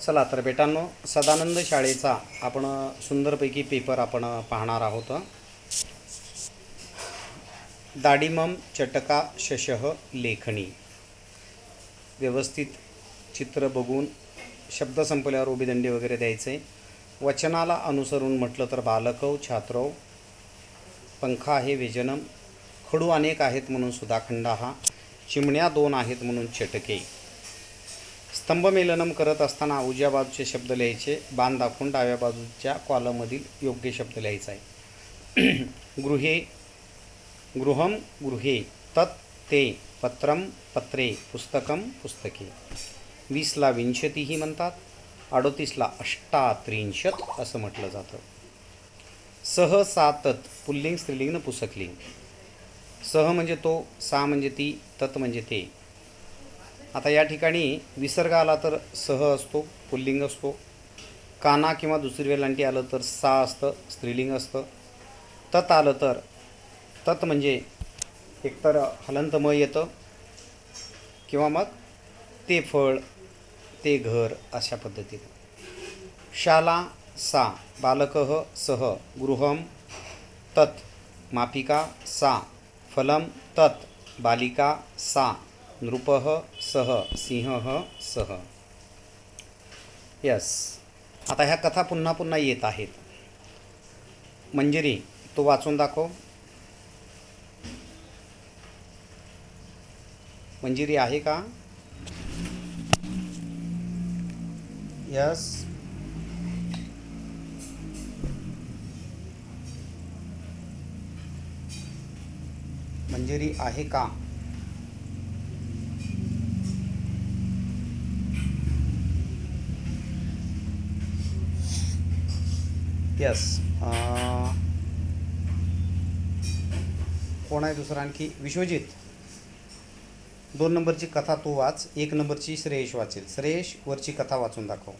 चला तर बेटांनो सदानंद शाळेचा आपण सुंदरपैकी पेपर आपण पाहणार आहोत. दाडिमम चटका शशः लेखणी व्यवस्थित चित्र बघून शब्द संपल्यावर उभीदंडी वगैरे द्यायचे. वचनाला अनुसरून म्हटलं तर बालकव छात्रव पंखा आहे व्यजनम खडू अनेक आहेत म्हणून सुधाखंड हा चिमण्या दोन आहेत म्हणून चटके. स्तंभमेलनम करत असताना उजव्या बाजूचे शब्द लिहायचे बाण दाखवून डाव्या बाजूच्या कॉलममधील योग्य शब्द लिहायचा आहे. गृहे गृहम गृहे तत् ते पत्रम पत्रे पुस्तकम पुस्तके. वीसला विंशतीही म्हणतात अडोतीसला अष्टात्रिंशत असं म्हटलं जातं. सह सातत पुल्लिंग स्त्रीलिंग पुसकलिंग. सह म्हणजे तो सा म्हणजे ती तत म्हणजे ते. आता या ठिकाणी विसर्ग आला तर सह असतो पुल्लिंग असतो. काना किंवा दुसरी वेलांटी आलं तर सा असतं स्त्रीलिंग असतं. तत आलं तर तत म्हणजे एकतर हलंतमय येतं किंवा मग ते फळ ते घर अशा पद्धतीनं. शाला सा बालकः सह गृहम तत् मापिका सा फलम तत् बालिका सा. नृपः सह सिंहः सह यस आता ह्या कथा पुन्हा पुन्हा येत आहेत. मंजिरी तो वाचून दाखव. मंजिरी आहे का? यस मंजिरी आहे का? यस कोण आहे दुसरा आणखी? विश्वजित. दोन नंबरची कथा तू वाच एक नंबरची श्रेयश वाचेल. श्रेयश वरची कथा वाचून दाखव.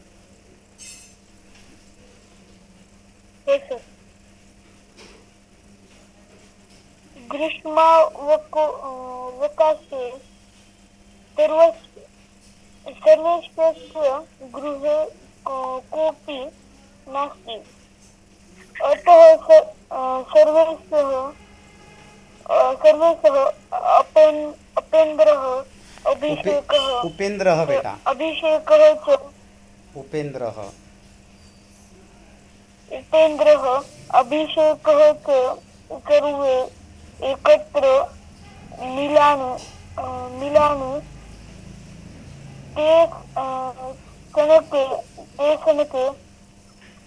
ग्रीष्म वकाशे सर्व सर्वेश्वस्य गृहे अतः स- अ, सर्वैः अ, सर्वैः अपेन् अपेन्द्रः उपे अभिषेकः उपेंद्र बेटा. अभिषेकः च उपेंद्र उपेन्द्रः अभिषेकः च सर्वे एकत्र मिलानु मिलानु ते सनके ते सनके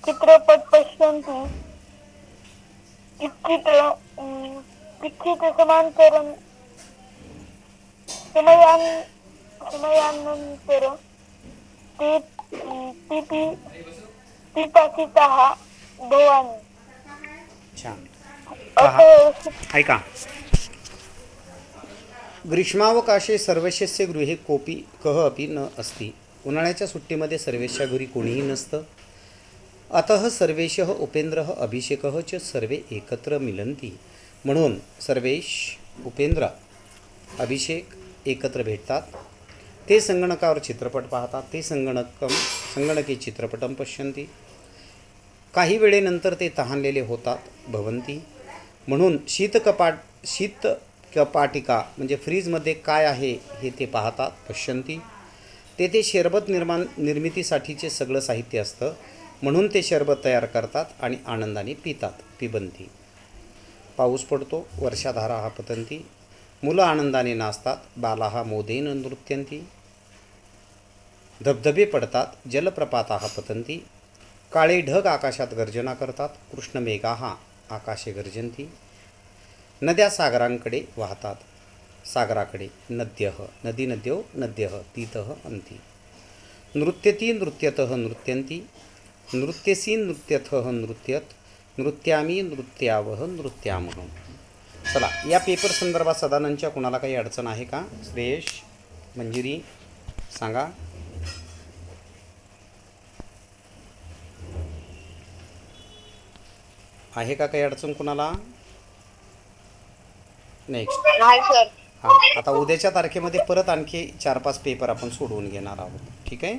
चित्रपट पश्यन्ति इच्छित इच्छित समान्तरं समयान् समयानन्तर ते भवामि छान. पहा. अतः ऐका. ग्रीष्मावकाशे सर्वशस्य गृहे कोपी कह अपि न अस्ति. उन्हाळ्याच्या सुट्टीमध्ये सर्वेच्या घरी कोणीही नसतं. अतः सर्वेश उपेंद्र अभिषेकः च सर्वे एकत्र मिलन्ति। म्हणून सर्वेश उपेंद्र अभिषेक एकत्र भेटतात। ते संगणकावर चित्रपट पाहतात ते संगणकम संगणकी चित्रपटम पश्यन्ति। काही वेळेनंतर ते तहानलेले होतात भवंती म्हणून शीतकपाट शीत कपाटिका म्हणजे फ्रीजमध्ये काय आहे हे ते पाहतात पश्यंती तेथे शरबत निर्माण निर्मितीसाठीचे सगळं साहित्य असतं। म्हणून ते शरबत तयार करतात आणि आनंदाने पितात पिबंती. पाऊस पडतो वर्षाधारा हा पतंती. मुलं आनंदाने नाचतात बालाहा मोदेन नृत्यंती. धबधबे पडतात जलप्रपाता हा पतंती. काळे ढग आकाशात गर्जना करतात कृष्णमेघा हा आकाशे गर्जंती. नद्या सागरांकडे वाहतात सागराकडे नद्य नदी नद्यो नद्य तीत अंती. नृत्यती नृत्यत नृत्यंती. नृत्यसी नृत्यथ नृत्यत नृत्यामी नृत्यावह नृत्यामह. चला या पेपर संदर्भात सदानंदच्या कुणाला काही अडचण आहे का? श्रेयश मंजिरी सांगा. आहे का काही अडचण कुणाला? नेक्स्ट हां आता उद्याच्या तारखेमध्ये परत आणखी चार पाच पेपर आपण सोडवून घेणार आहोत. ठीक आहे?